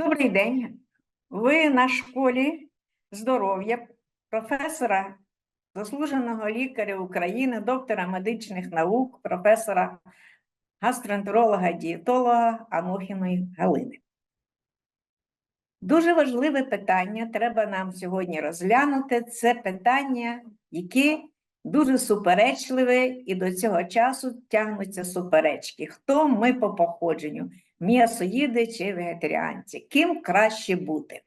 Добрий день. Ви на школі здоров'я професора, заслуженого лікаря України, доктора медичних наук, професора гастроентеролога дієтолога Анохіної Галини. Дуже важливе питання треба нам сьогодні розглянути. Це питання, яке дуже суперечливе, і до цього часу тягнуться суперечки. Хто ми по походженню? М'ясоїди чи вегетаріанці. Ким краще бути?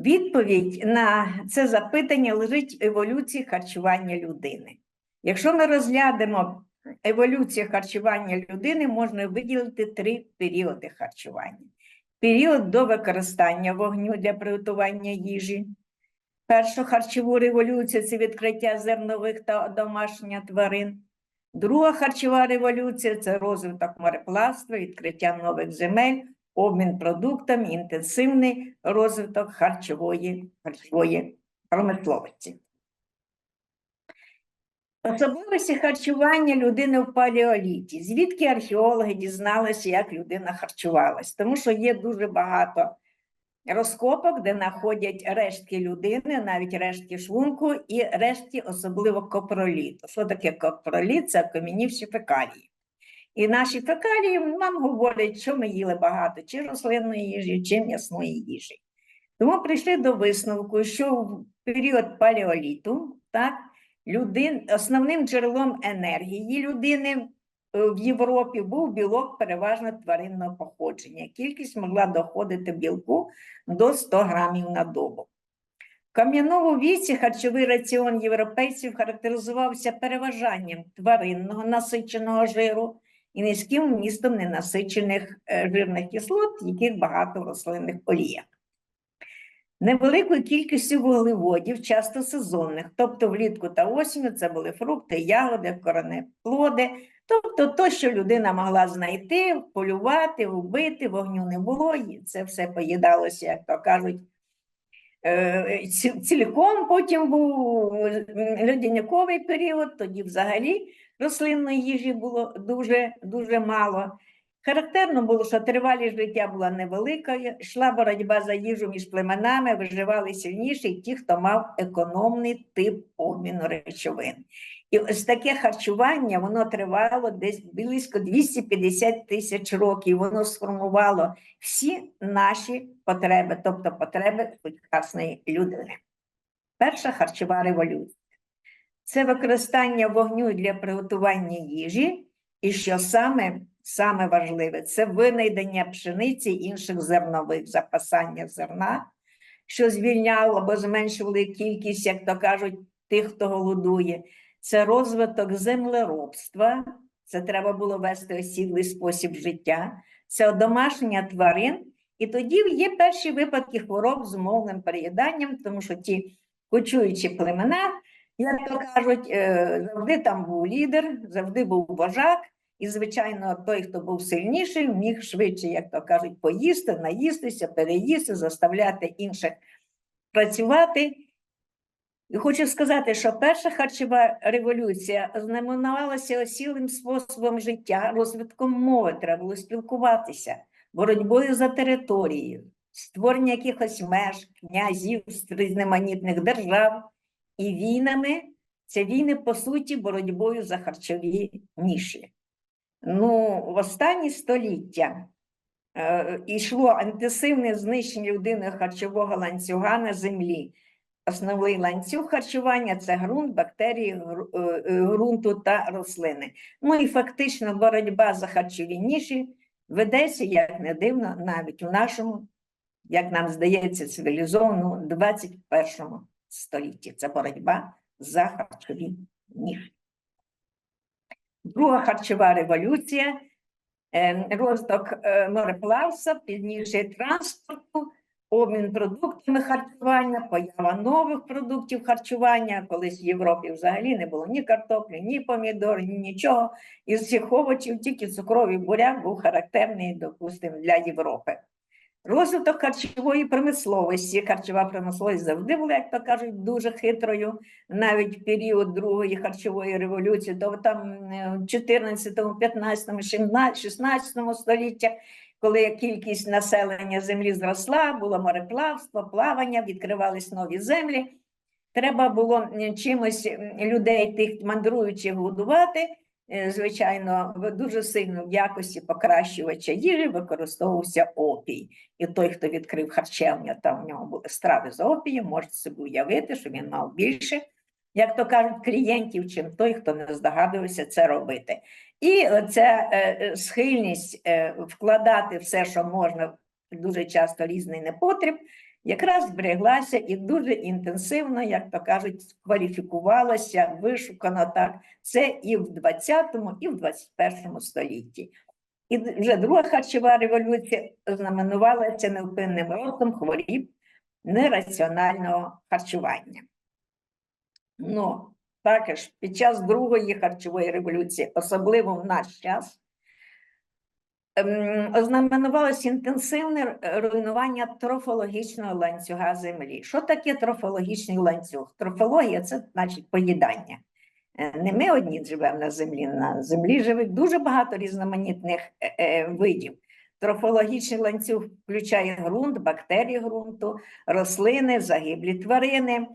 Відповідь на це запитання лежить в еволюції харчування людини. Якщо ми розглянемо еволюцію харчування людини, можна виділити три періоди харчування. Період до використання вогню для приготування їжі. Першу харчову революцію це відкриття зернових та домашніх тварин. Друга харчова революція це розвиток мореплавства, відкриття нових земель, обмін продуктами, інтенсивний розвиток харчової, харчової промисловості. Особливості харчування людини в палеоліті. Звідки археологи дізналися, як людина харчувалась? Тому що є дуже багато розкопок, де знаходять рештки людини, навіть рештки шлунку і рештки особливо копроліту. Що таке копроліт? Це кам'янівші фекалії. І наші фекалії нам говорять, що ми їли багато чи рослинної їжі, чи м'ясної їжі. Тому прийшли до висновку, що в період палеоліту так, людин, основним джерелом енергії людини в Європі був білок переважно тваринного походження. Кількість могла доходити білку до 100 грамів на добу. В кам'яному віці харчовий раціон європейців характеризувався переважанням тваринного насиченого жиру і низьким вмістом ненасичених е, жирних кислот, яких багато в рослинних оліях. Невеликою кількістю вуглеводів, часто сезонних, тобто влітку та осінню це були фрукти, ягоди, коренеплоди, Тобто, то, що людина могла знайти, полювати, вбити, вогню не було, і це все поїдалося, як то кажуть, е, цілком. Потім був льодяниковий період, тоді взагалі рослинної їжі було дуже, дуже мало. Характерно було, що тривалість життя була невелика, йшла боротьба за їжу між племенами, виживали сильніші ті, хто мав економний тип обміну речовин. І ось таке харчування воно тривало десь близько 250 тисяч років. Воно сформувало всі наші потреби, тобто потреби сучасної людини. Перша харчова революція це використання вогню для приготування їжі, і що саме саме важливе, це винайдення пшениці інших зернових запасання зерна, що звільняло або зменшували кількість, як то кажуть, тих, хто голодує це розвиток землеробства, це треба було вести осідлий спосіб життя, це одомашнення тварин. І тоді є перші випадки хвороб з умовним переїданням, тому що ті кочуючі племена, як то кажуть, е, завжди там був лідер, завжди був вожак, і, звичайно, той, хто був сильніший, міг швидше, як то кажуть, поїсти, наїстися, переїсти, заставляти інших працювати. І хочу сказати, що перша харчова революція знаменувалася осілим способом життя, розвитком мови, треба було спілкуватися, боротьбою за територією, створення якихось меж, князів різноманітних держав і війнами. Це війни, по суті, боротьбою за харчові ніші. Ну, в останні століття е, йшло інтенсивне знищення людини харчового ланцюга на землі. Основний ланцюг харчування це ґрунт, бактерії е, е, ґрунту та рослини. Ну і фактично боротьба за харчові ніші ведеться, як не дивно, навіть у нашому, як нам здається, цивілізованому 21 столітті. Це боротьба за харчові ніші. Друга харчова революція, е, мореплавства, пізніше транспорту обмін продуктами харчування, поява нових продуктів харчування. Колись в Європі взагалі не було ні картоплі, ні помідор, ні нічого. Із цих овочів тільки цукровий буряк був характерний, допустимо, для Європи. Розвиток харчової промисловості. Харчова промисловість завжди була, як то кажуть, дуже хитрою. Навіть в період Другої харчової революції, то там в 14, 15, 16 століття коли кількість населення землі зросла, було мореплавство, плавання, відкривались нові землі. Треба було чимось людей, тих мандруючих годувати. Е, Звичайно, дуже сильно в якості покращувача їжі використовувався опій. І той, хто відкрив харчевню, там в нього були страви з опієм, можете собі уявити, що він мав більше, як то кажуть, клієнтів, чим той, хто не здогадувався це робити. І ця схильність е, вкладати все, що можна, дуже часто різний непотріб, якраз збереглася і дуже інтенсивно, як то кажуть, кваліфікувалася, вишукано так. Це і в 20-му, і в 21 столітті. І вже друга харчова революція знаменувалася невпинним ростом хворіб нераціонального харчування. Ну, також під час Другої харчової революції, особливо в наш час, ем, ознаменувалося інтенсивне руйнування трофологічного ланцюга землі. Що таке трофологічний ланцюг? Трофологія це значить поїдання. Е, Не ми одні живемо на землі, на землі живе дуже багато різноманітних е, е, видів. Трофологічний ланцюг включає ґрунт, бактерії ґрунту, рослини, загиблі тварини.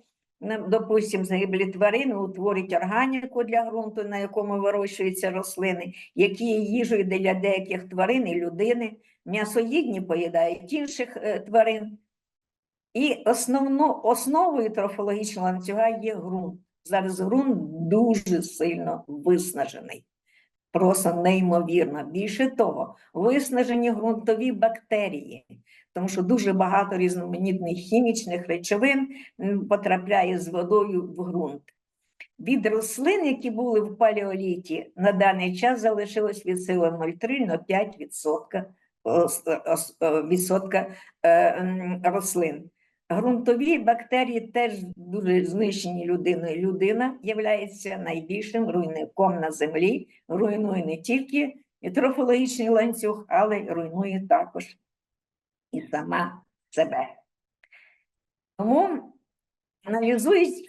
Допустим, загиблі тварини утворюють органіку для ґрунту, на якому вирощуються рослини, які є їжею для деяких тварин і людини. М'ясоїдні поїдають інших е, тварин. І основно, основою трофологічного ланцюга є ґрунт. Зараз ґрунт дуже сильно виснажений. Просто неймовірно. Більше того, виснажені ґрунтові бактерії, тому що дуже багато різноманітних хімічних речовин потрапляє з водою в ґрунт. Від рослин, які були в палеоліті, на даний час залишилось від сили 0,3-5 відсотка, відсотка е, рослин. Ґрунтові бактерії теж дуже знищені людиною. Людина є найбільшим руйником на землі, руйнує не тільки трофологічний ланцюг, але й руйнує також і сама себе. Тому, аналізуючи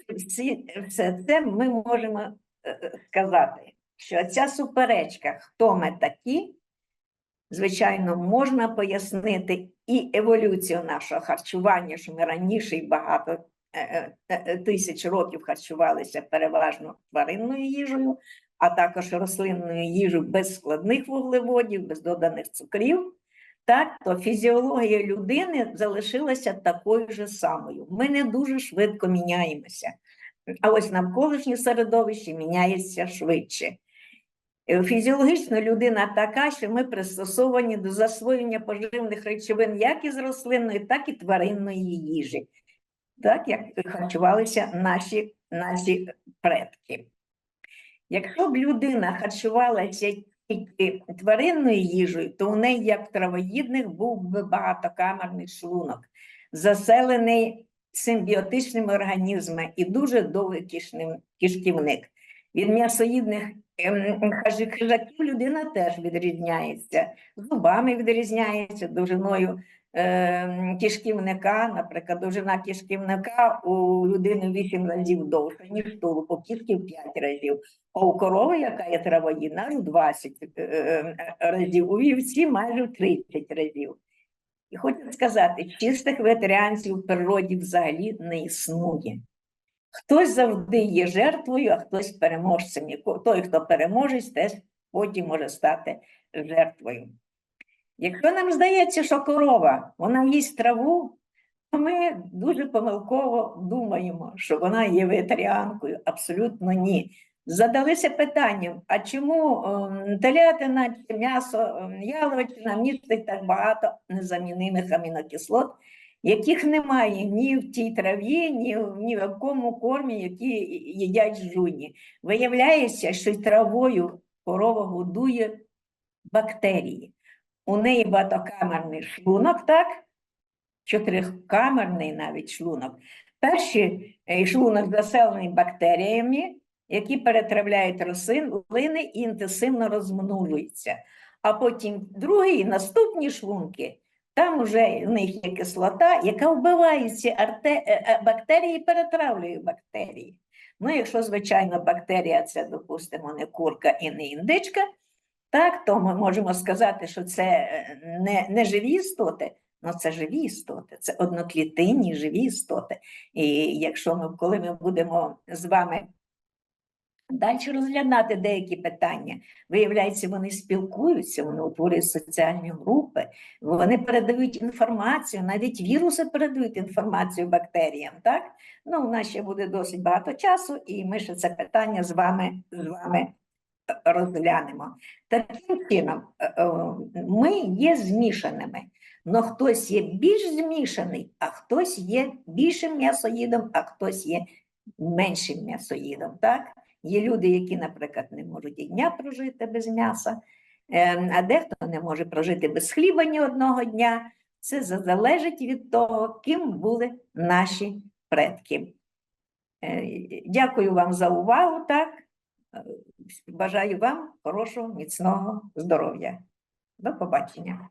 все це, ми можемо е, сказати, що ця суперечка, хто ми такі, звичайно, можна пояснити і еволюцію нашого харчування, що ми раніше і багато е, е, е, тисяч років харчувалися переважно тваринною їжею, а також рослинною їжею без складних вуглеводів, без доданих цукрів. Так, то фізіологія людини залишилася такою ж самою. Ми не дуже швидко міняємося, а ось навколишнє середовище міняється швидше. Е, Фізіологічно людина така, що ми пристосовані до засвоєння поживних речовин як із рослинної, так і тваринної їжі, так як харчувалися наші, наші предки. Якщо б людина харчувалася тільки тваринною їжею, то у неї, як травоїдних, був би багатокамерний шлунок, заселений симбіотичними організмами і дуже довгий кишківник. Від м'ясоїдних ем, хижаків людина теж відрізняється, зубами відрізняється, довжиною ем, кишківника, наприклад, довжина кишківника у людини 8 разів довша, ніж тулуб, у кішки в 5 разів. А у корови, яка є травоїдна, в 20 е, е, разів, у вівці майже в 30 разів. І хочу сказати, чистих вегетаріанців в природі взагалі не існує. Хтось завжди є жертвою, а хтось переможцем. Той, хто переможець, теж потім може стати жертвою. Якщо нам здається, що корова вона їсть траву, то ми дуже помилково думаємо, що вона є вегетаріанкою. Абсолютно ні. Задалися питанням: а чому ем, телятина чи м'ясо ем, яловичина містить так багато незамінимих амінокислот, яких немає ні в тій траві, ні, в- ні в якому кормі, які їдять жуні. Виявляється, що травою корова годує бактерії. У неї багатокамерний шлунок, так? Чотирикамерний навіть шлунок. Перший е, шлунок заселений бактеріями, які перетравляють рослини і інтенсивно розмножуються. А потім другий, наступні шлунки, там вже в них є кислота, яка вбиває ці е, е, бактерії і перетравлює бактерії. Ну, якщо, звичайно, бактерія це, допустимо, не курка і не індичка, Так, то ми можемо сказати, що це е, не, не живі істоти, але це живі істоти, це одноклітинні живі істоти. І якщо ми, коли ми будемо з вами далі розглядати деякі питання, виявляється, вони спілкуються, вони утворюють соціальні групи, вони передають інформацію, навіть віруси передають інформацію бактеріям. Так? Ну, у нас ще буде досить багато часу, і ми ще це питання з вами, з вами е, розглянемо. Таким чином, е, е, ми є змішаними. Но хтось є більш змішаний, а хтось є більшим м'ясоїдом, а хтось є меншим м'ясоїдом. Так? Є люди, які, наприклад, не можуть і дня прожити без м'яса, е, а дехто не може прожити без хліба ні одного дня. Це залежить від того, ким були наші предки. Е, Дякую вам за увагу. Так? Е, Бажаю вам хорошого, міцного здоров'я. До побачення.